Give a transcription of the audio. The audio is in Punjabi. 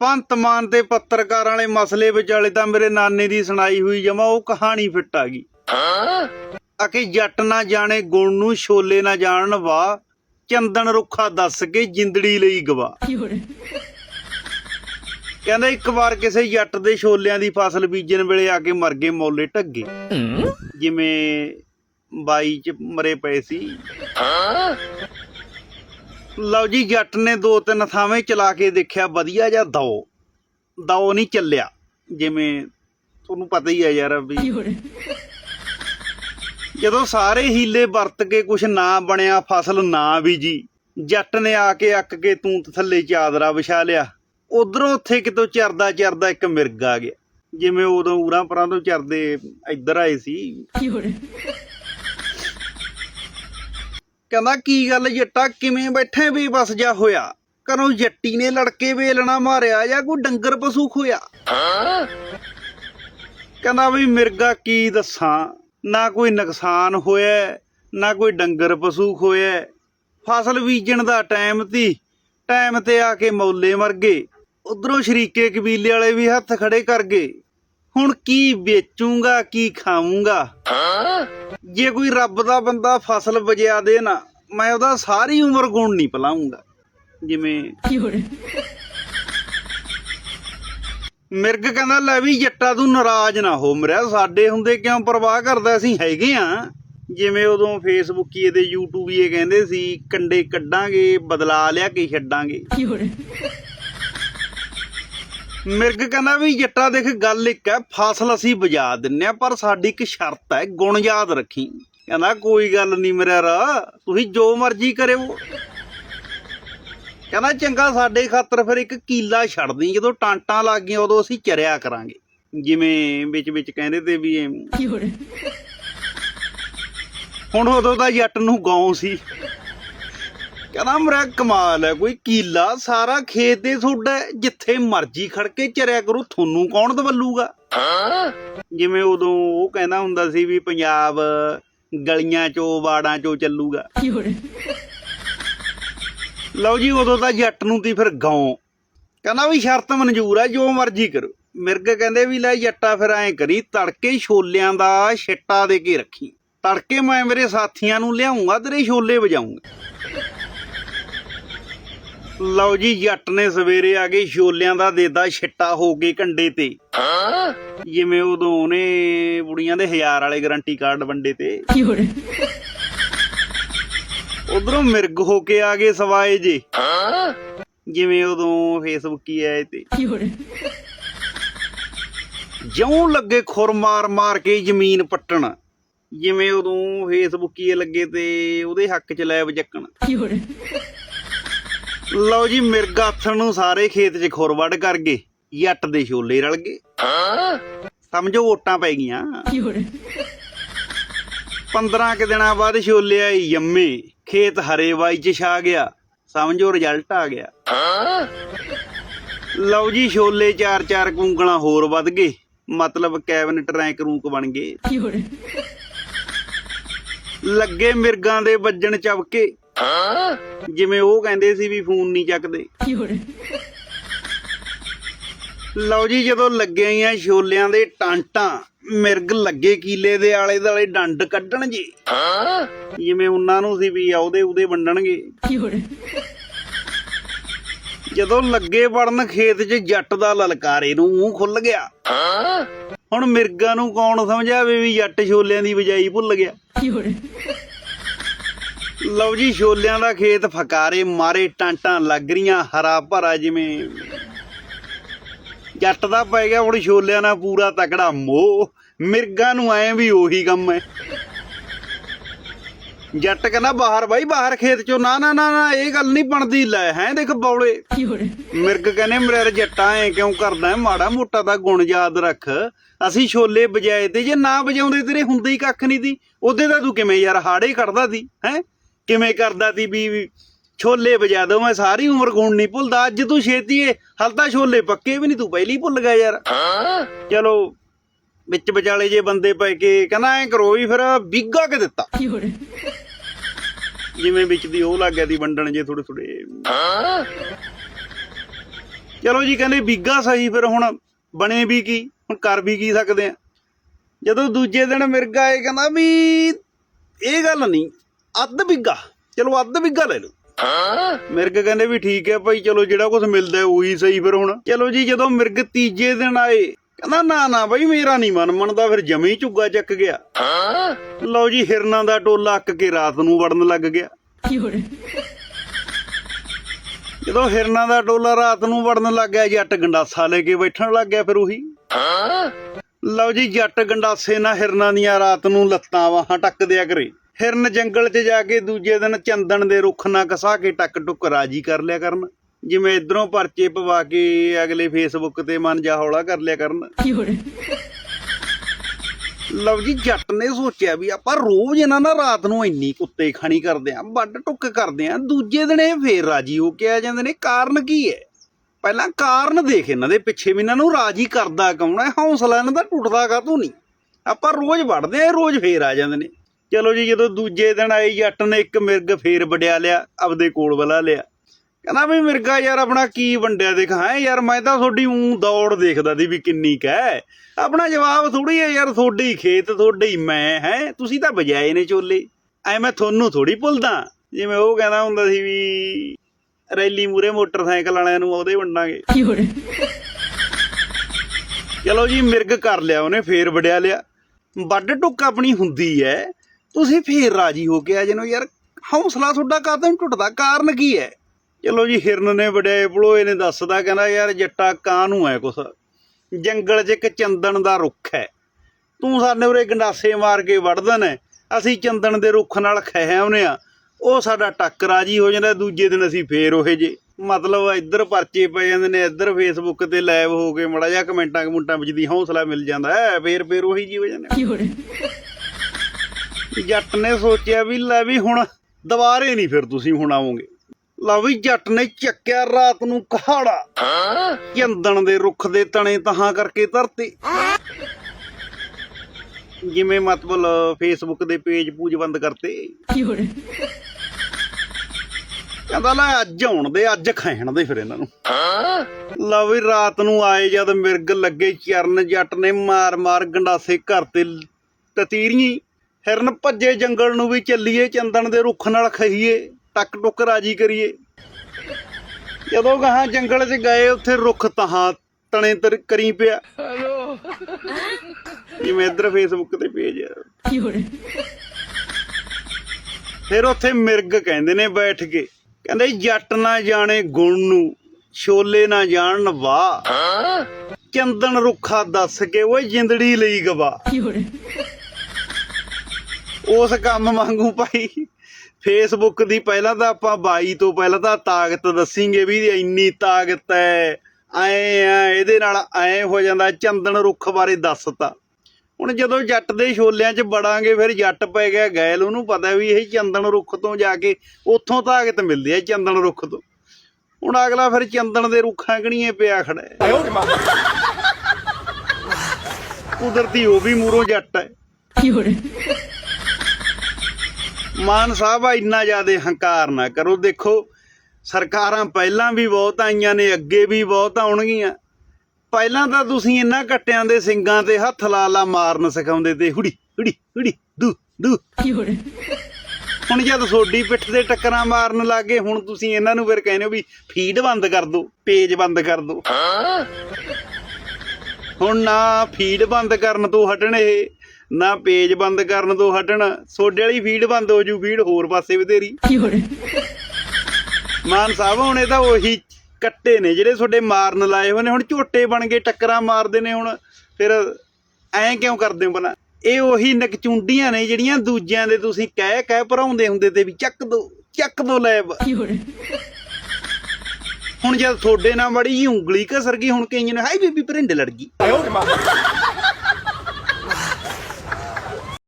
ਭੰਤ ਮਾਨ ਤੇ ਪੱਤਰਕਾਰਾਂ ਵਾਲੇ ਮਸਲੇ ਵਿਚਾਲੇ ਤਾਂ ਮੇਰੇ ਨਾਨੇ ਦੀ ਸੁਣਾਈ ਹੋਈ ਜਮਾ ਉਹ ਕਹਾਣੀ ਫਿੱਟ ਆ ਗਈ। ਅਕੇ ਜੱਟ ਨਾ ਜਾਣੇ ਗੁਣ ਨੂੰ ਛੋਲੇ ਨਾ ਜਾਣਨ ਵਾ ਚੰਦਨ ਰੁੱਖਾ ਦੱਸ ਕੇ ਜਿੰਦੜੀ ਲਈ ਗਵਾ ਕਹਿੰਦਾ ਇੱਕ ਵਾਰ ਕਿਸੇ ਜੱਟ ਦੇ ਛੋਲਿਆਂ ਦੀ ਫਸਲ ਬੀਜਣ ਵੇਲੇ ਆ ਕੇ ਮਰ ਗਏ ਮੌਲੇ ਢੱਗੇ। ਜਿਵੇਂ ਬਾਈ ਚ ਮਰੇ ਪਏ ਸੀ। ਲਓ ਜੀ, ਜੱਟ ਨੇ ਦੋ ਤਿੰਨ ਥਾਵੇਂ ਚਲਾ ਕੇ ਦੇਖਿਆ, ਵਧੀਆ ਜਾਂ ਦਓ। ਦਓ ਨਹੀਂ ਚੱਲਿਆ। ਜਿਵੇਂ ਤੁਹਾਨੂੰ ਪਤਾ ਹੀ ਹੈ ਯਾਰ ਵੀ ਜਦੋਂ ਸਾਰੇ ਹੀਲੇ ਵਰਤ ਕੇ ਕੁਛ ਨਾ ਬਣਿਆ, ਫਸਲ ਨਾ ਬੀਜੀ, ਜੱਟ ਨੇ ਆ ਕੇ ਅੱਕ ਕੇ ਤੂੰ ਥੱਲੇ ਚਾਦਰਾ ਵਿਛਾ ਲਿਆ। ਉਧਰੋਂ ਉੱਥੇ ਕਿਤੋਂ ਚਰਦਾ ਚਰਦਾ ਇੱਕ ਮਿਰਗ ਆ ਗਿਆ। ਜਿਵੇਂ ਉਦੋਂ ਉਰਾਂ ਪਰਾਂ ਤੋਂ ਚਰਦੇ ਇੱਧਰ ਆਏ ਸੀ। ਕਹਿੰਦਾ, ਕੀ ਗੱਲ ਜੱਟਾ, ਕਿਵੇਂ ਬੈਠੇ ਵੀ ਬਸ ਜਾ ਹੋਇਆ? ਘਰੋਂ ਜੱਟੀ ਨੇ ਲੜਕੇ ਵੇਲਣਾ ਮਾਰਿਆ ਜਾਂ ਕੋਈ ਡੰਗਰ ਪਸ਼ੂ ਖੋਇਆ? ਕਹਿੰਦਾ ਵੀ, ਮਿਰਗਾ ਕੀ ਦੱਸਾਂ? ਨਾ ਕੋਈ ਨੁਕਸਾਨ ਹੋਇਆ, ਨਾ ਕੋਈ ਡੰਗਰ ਪਸ਼ੂ ਖੋਇਆ। ਫਸਲ ਬੀਜਣ ਦਾ ਟਾਈਮ ਤੀ, ਟਾਈਮ ਤੇ ਆ ਕੇ ਮੌਲੇ ਮਰ ਗਏ। ਉਧਰੋਂ ਸ਼ਰੀਕੇ ਕਬੀਲੇ ਵਾਲੇ ਵੀ ਹੱਥ ਖੜੇ ਕਰ ਗਏ। ਹੁਣ ਕੀ ਵੇਚੂੰਗਾ ਕੀ ਖਾਊਂਗਾ? ਜੇ ਕੋਈ ਰੱਬ ਦਾ ਬੰਦਾ ਫਸਲ ਵਜਿਆ ਦੇ ਨਾ ਮੈਂ ਉਹਦਾ ਸਾਰੀ ਉਮਰ ਗੁਣ ਨਹੀਂ ਭਲਾਉਂਗਾ ਜਿਵੇਂ ਮਿਰਗ ਕਹਿੰਦਾ ਲੈ ਵੀ ਜੱਟਾ ਤੂੰ ਨਾਰਾਜ਼ ਨਾ ਹੋ ਮਰਿਆ ਸਾਡੇ ਹੁੰਦੇ ਕਿਉਂ ਪਰਵਾਹ ਕਰਦਾ ਅਸੀਂ ਹੈਗੇ ਆ। ਜਿਵੇਂ ਉਦੋਂ ਫੇਸਬੁੱਕੀ ਤੇ ਇਹ ਕਹਿੰਦੇ ਸੀ ਕੰਡੇ ਕੱਢਾਂਗੇ ਬਦਲਾ ਲਿਆ ਕੇ ਛੱਡਾਂਗੇ। ਮਿਰਗ ਕਹਿੰਦਾ ਵੀ ਜੱਟਾ ਦੇਖ ਗੱਲ ਇੱਕ ਹੈ ਫਸਲ ਅਸੀਂ ਬਜਾ ਦਿੰਨੇ ਆ ਪਰ ਸਾਡੀ ਇੱਕ ਸ਼ਰਤ ਹੈ ਗੁਣ ਯਾਦ ਰੱਖੀ। ਕਹਿੰਦਾ ਕੋਈ ਗੱਲ ਨਹੀਂ ਮੇਰਾ ਰਾ ਤੁਸੀਂ ਜੋ ਮਰਜ਼ੀ ਕਰਿਓ। ਕਹਿੰਦਾ ਚੰਗਾ ਸਾਡੇ ਖਾਤਰ ਫਿਰ ਇੱਕ ਕੀਲਾ ਛੱਡ ਦੀ ਜਦੋਂ ਟਾਂਟਾਂ ਲੱਗ ਗਈਆਂ ਉਦੋਂ ਅਸੀਂ ਚਰਿਆ ਕਰਾਂਗੇ। ਜਿਵੇਂ ਵਿੱਚ ਵਿੱਚ ਕਹਿੰਦੇ ਤੇ ਵੀ। ਹੁਣ ਉਦੋਂ ਦਾ ਜੱਟ ਨੂੰ ਗਾਉਂ ਸੀ। ਕਹਿੰਦਾ ਮੇਰਾ ਕਮਾਲ ਹੈ, ਕੋਈ ਕੀਲਾ ਸਾਰਾ ਖੇਤ ਤੇ ਤੁਹਾਡਾ ਜਿੱਥੇ ਮਰਜ਼ੀ ਖੜ ਕੇ ਚਰਿਆ ਕਰੂ, ਤੁਹਾਨੂੰ ਕੌਣ ਦਵਲੂਗਾ? ਜਿਵੇਂ ਉਦੋਂ ਉਹ ਕਹਿੰਦਾ ਹੁੰਦਾ ਸੀ ਵੀ ਪੰਜਾਬ ਗਲੀਆਂ ਚੋਂ, ਵਾੜਾਂ ਚੋਂ ਚੱਲੂਗਾ। ਲਓ ਜੀ, ਉਦੋਂ ਤਾਂ ਜੱਟ ਨੂੰ ਤੀ ਫਿਰ ਗਾਉਂ। ਕਹਿੰਦਾ ਵੀ ਸ਼ਰਤ ਮਨਜ਼ੂਰ ਹੈ, ਜੋ ਮਰਜ਼ੀ ਕਰੋ। ਮਿਰਗ ਕਹਿੰਦੇ ਵੀ ਲੈ ਜੱਟਾ ਫਿਰ ਐਂ ਕਰੀ, ਤੜਕੇ ਛੋਲਿਆਂ ਦਾ ਛਿੱਟਾ ਦੇ ਕੇ ਰੱਖੀ। ਤੜਕੇ ਮੈਂ ਮੇਰੇ ਸਾਥੀਆਂ ਨੂੰ ਲਿਆਉਂਗਾ, ਤੇਰੇ ਛੋਲੇ ਵਜਾਉਂਗਾ। ਲਓ ਜੀ ਜੱਟ ਨੇ ਸਵੇਰੇ ਆ ਕੇ ਛੋਲਿਆਂ ਦਾ ਦੇਦਾ ਛਿੱਟਾ ਹੋ ਕੇ ਕੰਡੇ ਤੇ। ਜਿਵੇਂ ਉਦੋਂ ਉਹਨੇ ਬੁੜੀਆਂ ਦੇ ਹਜ਼ਾਰ ਵਾਲੇ ਗਾਰੰਟੀ ਕਾਰਡ ਵੰਡੇ ਤੇ। ਉਧਰੋਂ ਮਿਰਗ ਹੋ ਕੇ ਆ ਗਏ ਸਵਾਏ ਜੇ। ਜਿਵੇਂ ਉਦੋਂ ਫੇਸਬੁੱਕੀ ਆਏ ਤੇ। ਜਿਉਂ ਲੱਗੇ ਖੁਰ ਮਾਰ ਮਾਰ ਕੇ ਜ਼ਮੀਨ ਪੱਟਣ। ਜਿਵੇਂ ਉਦੋਂ ਫੇਸਬੁੱਕੀ ਲੱਗੇ ਤੇ ਉਹਦੇ ਹੱਕ 'ਚ ਲੈ ਵਜੱਕਣ। ਲਓ ਜੀ ਮਿਰਗ ਹੱਥ ਨੂੰ ਸਾਰੇ ਖੇਤ 'ਚ ਖੁਰ ਵੱਢ ਕਰ ਗਏ। ਜੱਟ ਦੇ ਛੋਲੇ ਰਲ ਗਏ। ਸਮਝੋ ਵੋਟਾਂ ਪੈ ਗਈਆਂ। 15 ਕਿ ਦਿਨਾਂ ਬਾਅਦ ਛੋਲੇ ਆਈ ਯੰਮੇ। ਖੇਤ ਹਰੇ ਬਾਈ 'ਚ ਛਾ ਗਿਆ। ਸਮਝੋ ਰਿਜ਼ਲਟ ਆ ਗਿਆ। ਲਓ ਜੀ ਛੋਲੇ ਚਾਰ ਚਾਰ ਕੁੰਗਲਾਂ ਹੋਰ ਵੱਧ ਗਏ। ਮਤਲਬ ਕੈਬਨਿਟ ਰੈਂਕ ਰੂਕ ਬਣ ਗਏ। ਲੱਗੇ ਮਿਰਗਾਂ ਦੇ ਵੱਜਣ ਚਵਕੇ ਜਿਵੇਂ ਉਹ ਕਹਿੰਦੇ ਸੀ ਵੀ ਫੋਨ ਨਹੀਂ ਚੱਕਦੇ। ਲਓ ਜੀ, ਜਦੋਂ ਲੱਗੀਆਂ ਛੋਲਿਆਂ ਦੇ ਟਾਂਟਾਂ, ਮਿਰਗ ਲੱਗੇ ਕੀਲੇ ਦੇ ਆਲੇ ਦੁਆਲੇ ਡੰਡ ਕੱਢਣ ਜੀ। ਜਿਵੇਂ ਉਹਨਾਂ ਨੂੰ ਸੀ ਵੀ ਆਉਦੇ ਉਹਦੇ ਵੰਡਣਗੇ। ਜਦੋਂ ਲੱਗੇ ਵੜਨ ਖੇਤ 'ਚ ਜੱਟ ਦਾ ਲਲਕਾਰੇ ਨੂੰ ਮੂੰਹ ਖੁੱਲ ਗਿਆ। ਹੁਣ ਮਿਰਗਾ ਨੂੰ ਕੌਣ ਸਮਝਾਵੇ ਵੀ ਜੱਟ ਛੋਲਿਆਂ ਦੀ ਬਜਾਈ ਭੁੱਲ ਗਿਆ। ਲਓ ਜੀ ਛੋਲਿਆਂ ਦਾ ਖੇਤ ਫਕਾਰੇ ਮਾਰੇ ਟਾਂਟਾਂ ਲੱਗ ਰੀਆਂ ਹਰਾ ਭਰਾ ਜਿਵੇਂ। ਜੱਟ ਦਾ ਪੈ ਗਿਆ ਹੁਣ ਛੋਲਿਆਂ ਨਾਲ ਪੂਰਾ ਤਕੜਾ ਮੋਹ। ਮਿਰਗਾਂ ਨੂੰ ਐ ਵੀ ਉਹੀ ਕੰਮ ਐ। ਜੱਟ ਕਹਿੰਦਾ ਬਾਹਰ ਬਾਈ ਬਾਹਰ ਖੇਤ ਚੋਂ ਨਾ ਨਾ ਨਾ ਨਾ ਇਹ ਗੱਲ ਨਹੀਂ ਬਣਦੀ ਲੈ ਹੈ ਦੇਖ ਬੌਲੇ। ਮਿਰਗ ਕਹਿੰਦੇ ਮੇਰੇ ਜੱਟਾਂ ਐ ਕਿਉਂ ਕਰਦਾ? ਮਾੜਾ ਮੋਟਾ ਦਾ ਗੁਣ ਯਾਦ ਰੱਖ। ਅਸੀਂ ਛੋਲੇ ਵਜਾਏ ਤੇ ਜੇ ਨਾ ਵਜਾਉਂਦੇ ਤੇਰੇ ਹੁੰਦੇ ਹੀ ਕੱਖ ਨਹੀਂ ਦੀ ਉਹਦੇ ਦਾ ਤੂੰ ਕਿਵੇਂ ਯਾਰ ਹਾੜੇ ਕੱਢਦਾ ਸੀ ਹੈ? ਕਿਵੇਂ ਕਰਦਾ ਸੀ ਵੀ ਛੋਲੇ ਵਜਾ ਦੋ ਮੈਂ ਸਾਰੀ ਉਮਰ ਗੁਣ ਨਹੀਂ ਭੁੱਲਦਾ ਅੱਜ ਤੂੰ ਛੇਤੀ ਏ ਹਲ ਤਾਂ ਛੋਲੇ ਪੱਕੇ ਵੀ ਨਹੀਂ ਤੂੰ ਪਹਿਲੀ ਭੁੱਲ ਗਿਆ ਯਾਰ। ਚਲੋ ਵਿੱਚ ਵਿਚਾਲੇ ਜੇ ਬੰਦੇ ਪੈ ਕੇ ਕਹਿੰਦਾ ਐ ਕਰੋ ਵੀ ਫਿਰ ਬਿੱਗਾ ਕੇ ਦਿੱਤਾ। ਜਿਵੇਂ ਵਿੱਚ ਦੀ ਉਹ ਲੱਗ ਗਿਆ ਦੀ ਵੰਡਣ ਜੇ ਥੋੜੇ ਥੋੜੇ ਚਲੋ ਜੀ ਕਹਿੰਦੇ ਬੀਗਾ ਸਹੀ ਫਿਰ ਹੁਣ ਬਣੇ ਵੀ ਕੀ ਹੁਣ ਕਰ ਵੀ ਕੀ ਸਕਦੇ ਆ। ਜਦੋਂ ਦੂਜੇ ਦਿਨ ਮਿਰਗਾ ਇਹ ਕਹਿੰਦਾ ਵੀ ਇਹ ਗੱਲ ਨਹੀਂ। ਅੱਧ ਬਿੱਗਾ। ਚਲੋ ਅੱਧ ਬਿੱਗਾ ਲੈ ਲਓ। ਮਿਰਗ ਕਹਿੰਦੇ ਵੀ ਠੀਕ ਹੈ ਭਾਈ, ਚਲੋ ਜਿਹੜਾ ਕੁਝ ਮਿਲਦਾ ਉਹੀ ਸਹੀ ਫਿਰ ਹੁਣ। ਚਲੋ ਜੀ, ਜਦੋਂ ਮਿਰਗ ਤੀਜੇ ਦਿਨ ਆਏ, ਕਹਿੰਦਾ, ਨਾ ਨਾ ਬਾਈ, ਮੇਰਾ ਨਹੀਂ ਮਨ ਮੰਨਦਾ, ਫਿਰ ਜਮੀ ਝੁੱਗਾ ਚੱਕ ਗਿਆ। ਲਓ ਜੀ, ਹਿਰਨਾਂ ਦਾ ਟੋਲਾ ਅੱਕ ਕੇ ਰਾਤ ਨੂੰ ਵੜਨ ਲੱਗ ਗਿਆ। ਜਦੋਂ ਹਿਰਨਾਂ ਦਾ ਟੋਲਾ ਰਾਤ ਨੂੰ ਵੜਨ ਲੱਗ ਗਿਆ, ਜੱਟ ਗੰਡਾਸਾ ਲੈ ਕੇ ਬੈਠਣ ਲੱਗ ਗਿਆ ਫਿਰ ਉਹੀ। ਲਓ ਜੀ, ਜੱਟ ਗੰਡਾਸੇ ਨਾਲ ਹਿਰਨਾਂ ਦੀਆਂ ਰਾਤ ਨੂੰ ਲੱਤਾਂ ਵਾਹਾਂ ਟੱਕ ਦਿਆ ਕਰੇ। ਹਿਰਨ ਜੰਗਲ 'ਚ ਜਾ ਕੇ ਦੂਜੇ ਦਿਨ ਚੰਦਨ ਦੇ ਰੁੱਖ ਨਾਲ ਕਸਾ ਕੇ ਟੱਕ ਟੁੱਕ ਰਾਜੀ ਕਰ ਲਿਆ ਕਰਨ। ਜਿਵੇਂ ਇਧਰੋਂ ਪਰਚੇ ਪਵਾ ਕੇ ਅਗਲੇ ਫੇਸਬੁੱਕ ਤੇ ਮਨ ਜਾ ਹੌਲਾ ਕਰ ਲਿਆ ਕਰਨ，ਲਓ ਜੀ ਜੱਟ ਨੇ ਸੋਚਿਆ ਵੀ ਆਪਾਂ ਰੋਜ਼ ਇਹਨਾਂ ਨਾਲ ਰਾਤ ਨੂੰ ਇੰਨੀ ਕੁੱਤੇ ਖਾਣੀ ਕਰਦੇ ਆਂ ਵੱਡ ਟੁੱਕ ਕਰਦੇ ਆਂ। ਦੂਜੇ ਦਿਨ ਇਹ ਫੇਰ ਰਾਜੀ ਹੋ ਕੇ ਆ ਜਾਂਦੇ ਨੇ। ਕਾਰਨ ਕੀ ਹੈ? ਪਹਿਲਾਂ ਕਾਰਨ ਦੇਖ ਇਹਨਾਂ ਦੇ ਪਿੱਛੇ ਵੀ ਇਹਨਾਂ ਨੂੰ ਰਾਜੀ ਕਰਦਾ ਕੌਣ ਹੈ? ਹੌਸਲਾ ਇਹਨਾਂ ਦਾ ਟੁੱਟਦਾ ਕਾਹਤੋਂ ਨਹੀਂ। ਆਪਾਂ ਰੋਜ਼ ਵੜਦੇ ਆਂ ਰੋਜ਼ ਫੇਰ ਆ ਜਾਂਦੇ ਨੇ। ਚਲੋ ਜੀ ਜਦੋਂ ਦੂਜੇ ਦਿਨ ਆਈ ਜੱਟ ਨੇ ਇੱਕ ਮਿਰਗ ਫੇਰ ਵਡਿਆ ਲਿਆ ਆਪਦੇ ਕੋਲ ਬੁਲਾ ਲਿਆ। ਕਹਿੰਦਾ ਵੀ ਮਿਰਗਾ ਯਾਰ ਆਪਣਾ ਕੀ ਵੰਡਿਆ ਦੇਖ? ਹੈ ਯਾਰ ਮੈਂ ਤਾਂ ਤੁਹਾਡੀ ਉਂ ਦੌੜ ਦੇਖਦਾ ਦੀ ਵੀ ਕਿੰਨੀ ਕੁ ਹੈ। ਆਪਣਾ ਜਵਾਬ ਥੋੜੀ ਹੈ ਯਾਰ ਤੁਹਾਡੇ ਹੀ ਖੇਤ ਤੁਹਾਡੇ ਹੀ ਮੈਂ ਹੈ? ਤੁਸੀਂ ਤਾਂ ਬਜਾਏ ਨੇ ਚੋਲੇ। ਐ ਮੈਂ ਤੁਹਾਨੂੰ ਥੋੜੀ ਭੁੱਲਦਾ। ਜਿਵੇਂ ਉਹ ਕਹਿੰਦਾ ਹੁੰਦਾ ਸੀ ਵੀ ਰੈਲੀ ਮੂਰੇ ਮੋਟਰਸਾਈਕਲ ਵਾਲਿਆਂ ਨੂੰ ਉਹਦੇ ਵੰਡਾਂਗੇ，ਚਲੋ ਜੀ ਮਿਰਗ ਕਰ ਲਿਆ ਉਹਨੇ ਫੇਰ ਵੜਿਆ ਲਿਆ। ਵੱਡ ਟੁੱਕ ਆਪਣੀ ਹੁੰਦੀ ਐ ਤੁਸੀਂ ਫੇਰ ਰਾਜੀ ਹੋ ਕੇ ਆ ਜਨੋ ਯਾਰ। ਹੌਸਲਾ ਤੁਹਾਡਾ ਕਾਹਤੋਂ ਟੁੱਟਦਾ? ਕਾਰਨ ਕੀ ਹੈ? ਚਲੋ ਜੀ, ਹਿਰਨ ਨੇ ਵੜਿਆ ਭਲੋਏ ਨੇ ਦੱਸਦਾ, ਕਹਿੰਦਾ, ਯਾਰ, ਜੱਟਾ ਕਾਂ ਨੂੰ ਹੈ ਕੁਛ? ਜੰਗਲ 'ਚ ਇੱਕ ਚੰਦਨ ਦਾ ਰੁੱਖ ਹੈ। ਤੂੰ ਸਾਡੇ ਉਰੇ ਗੰਡਾਸੇ ਮਾਰ ਕੇ ਵੜਦਾ ਨੇ ਅਸੀਂ ਚੰਦਨ ਦੇ ਰੁੱਖ ਨਾਲ ਖਹਿ ਆਉਨੇ ਆ ਉਹ ਸਾਡਾ ਟੱਕ ਰਾਜੀ ਹੋ ਜਾਂਦਾ, ਦੂਜੇ ਦਿਨ ਅਸੀਂ ਫੇਰ ਉਹੇ ਜੇ। ਮਤਲਬ ਇੱਧਰ ਪਰਚੇ ਪੈ ਜਾਂਦੇ ਨੇ, ਇੱਧਰ ਫੇਸਬੁੱਕ ਤੇ ਲਾਈਵ ਹੋ ਕੇ ਮੜਾ ਜਾ ਕਮੈਂਟਾਂ ਕਮੁੰਟਾਂ ਵਿੱਚ ਦੀ ਹੌਸਲਾ ਮਿਲ ਜਾਂਦਾ ਹੈ। ਫੇਰ ਫੇਰ ਉਹੀ ਜੀ ਹੋ ਜਾਂਦਾ，ਜੱਟ ਨੇ ਸੋਚਿਆ ਵੀ ਲੈ ਵੀ ਹੁਣ ਦੁਬਾਰੇ ਨਹੀਂ ਫਿਰ ਤੁਸੀਂ ਹੁਣ ਆਵੋਗੇ। ਲਓ ਵੀ ਜੱਟ ਨੇ ਚੱਕਿਆ ਰਾਤ ਨੂੰ ਕਹਾੜਾ। ਚੰਦਨ ਦੇ ਰੁੱਖ ਦੇ ਤਣੇ ਤਹਾਂ ਕਰਕੇ ਧਰਤੇ। ਜਿਵੇਂ ਮਤਲਬ ਫੇਸਬੁੱਕ ਦੇ ਪੇਜ ਪੂਜ ਬੰਦ ਕਰਤੇ，ਕਹਿੰਦਾ ਲੈ ਅੱਜ ਆਉਣ ਦੇ ਅੱਜ ਖਾਣ ਦੇ ਫਿਰ ਇਹਨਾਂ ਨੂੰ। ਲਓ ਵੀ ਰਾਤ ਨੂੰ ਆਏ ਜਦ ਮਿਰਗ ਲੱਗੇ ਚਰਨ ਜੱਟ ਨੇ ਮਾਰ ਮਾਰ ਗੰਡਾਸੇ ਘਰ ਤੇ ਤਤੀਰੀਆਂ ਹਿਰਨ ਭੱਜੇ ਜੰਗਲ ਨੂੰ ਵੀ ਚੱਲੀਏ ਚੰਦਨ ਦੇ ਰੁੱਖ ਨਾਲ ਖਹੀਏ ਟੱਕ ਟੁੱਕ ਰਾਜੀ ਕਰੀਏ। ਜਦੋਂ ਗਾਹਾਂ ਜੰਗਲ 'ਚ ਗਏ ਉੱਥੇ ਰੁੱਖ ਤਹਾਂ ਤਣੇ ਤਰ ਕਰੀ ਪਿਆ। ਜਿਵੇਂ ਇੱਧਰ ਫੇਸਬੁੱਕ ਤੇ ਪੇਜ ਫਿਰ ਉੱਥੇ ਮਿਰਗ ਕਹਿੰਦੇ ਨੇ ਬੈਠ ਕੇ। ਕਹਿੰਦੇ ਜੱਟ ਨਾ ਜਾਣੇ ਗੁਣ ਨੂੰ ਛੋਲੇ ਨਾ ਜਾਣਨ ਵਾਹ। ਚੰਦਨ ਰੁੱਖਾ ਦੱਸ ਕੇ ਓਏ ਜਿੰਦੜੀ ਲਈ ਗਵਾ，ਉਸ ਕੰਮ ਵਾਂਗੂ ਭਾਈ। ਫੇਸਬੁੱਕ ਦੀ ਪਹਿਲਾਂ ਤਾਂ ਆਪਾਂ ਬਾਈ ਤੋਂ ਪਹਿਲਾਂ ਤਾਂ ਤਾਕਤ ਦੱਸੀਂਗੇ ਵੀ ਇੰਨੀ ਤਾਕਤ ਹੈ ਐ ਆ ਇਹਦੇ ਨਾਲ ਐ ਹੋ ਜਾਂਦਾ ਚੰਦਨ ਰੁੱਖ ਬਾਰੇ ਦੱਸਤਾ। ਹੁਣ ਜਦੋਂ ਜੱਟ ਦੇ ਛੋਲਿਆਂ 'ਚ ਬੜਾਂਗੇ ਫਿਰ ਜੱਟ ਪੈ ਗਿਆ ਗੈਲ ਉਹਨੂੰ ਪਤਾ ਵੀ ਇਹ ਚੰਦਨ ਰੁੱਖ ਤੋਂ ਜਾ ਕੇ ਉੱਥੋਂ ਤਾਕਤ ਮਿਲਦੀ ਹੈ ਚੰਦਨ ਰੁੱਖ ਤੋਂ। ਹੁਣ ਅਗਲਾ ਫਿਰ ਚੰਦਨ ਦੇ ਰੁੱਖਾਂ ਗਣੀਏ ਪਿਆ ਖੜਾ ਕੁਦਰਤੀ ਉਹ ਵੀ ਮੂਰੋਂ ਜੱਟ ਹੈ，ਮਾਨ ਸਾਹਿਬ ਆ ਇੰਨਾ ਜ਼ਿਆਦਾ ਹੰਕਾਰ ਨਾ ਕਰੋ। ਦੇਖੋ ਸਰਕਾਰਾਂ ਪਹਿਲਾਂ ਵੀ ਬਹੁਤ ਆਈਆਂ ਨੇ ਅੱਗੇ ਵੀ ਬਹੁਤ ਆਉਣਗੀਆਂ। ਪਹਿਲਾਂ ਤਾਂ ਤੁਸੀਂ ਇਹਨਾਂ ਕੱਟਿਆਂ ਦੇ ਸਿੰਗਾਂ ਤੇ ਹੱਥ ਲਾ ਲਾ ਮਾਰਨ ਸਿਖਾਉਂਦੇ ਤੇ ਹੁੜੀ ਹੁੜੀ ਹੁੜੀ ਦੂ ਦੂ，ਹੁਣ ਜਦ ਸੋਡੀ ਪਿੱਠ ਤੇ ਟੱਕਰਾਂ ਮਾਰਨ ਲੱਗੇ ਹੁਣ ਤੁਸੀਂ ਇਹਨਾਂ ਨੂੰ ਫਿਰ ਕਹਿੰਦੇ ਹੋ ਵੀ ਫੀਡ ਬੰਦ ਕਰ ਦਿਓ ਪੇਜ ਬੰਦ ਕਰ ਦਿਓ ਹੁਣ ਨਾ ਫੀਡ ਬੰਦ ਕਰਨ ਤੋਂ ਹਟਣ ਇਹ। ਨਾ ਪੇਜ ਬੰਦ ਕਰਨ ਤੋਂ ਹਟਣ ਸੋਡੇ ਵਾਲੀ ਫੀਡ ਬੰਦ ਹੋ ਜੂ ਫੀਡ ਹੋਰ ਪਾਸੇ ਵਧੇਰੀ ਮਾਨ ਸਾਹਿਬ ਹੁਣ ਇਹ ਤਾਂ ਉਹੀ ਕੱਟੇ ਨੇ ਜਿਹੜੇ ਤੁਹਾਡੇ ਮਾਰਨ ਲਾਏ ਹੋਏ ਹੁਣ ਝੋਟੇ ਬਣ ਗਏ ਟੱਕਰਾਂ ਮਾਰਦੇ ਨੇ ਹੁਣ। ਫਿਰ ਐਂ ਕਿਉਂ ਕਰਦੇ ਹੋ ਬਣਾ ਇਹ ਉਹੀ ਨਕਚੁੰਡੀਆਂ ਨੇ ਜਿਹੜੀਆਂ ਦੂਜਿਆਂ ਦੇ ਤੁਸੀਂ ਕਹਿ ਕਹਿ ਭਰਾਉਂਦੇ ਹੁੰਦੇ ਤੇ ਵੀ ਚੱਕ ਦੋ ਚੱਕ ਦੋ ਲੈ ਹੁਣ ਜਦ ਤੁਹਾਡੇ ਨਾਲ ਮੜੀ ਉਂਗਲੀ ਕਸਰ ਗਈ ਹੁਣ ਕਈ ਨੇ ਹਾਈ ਬੀਬੀ ਭਰਿੰਡ ਲੜ ਗਈ।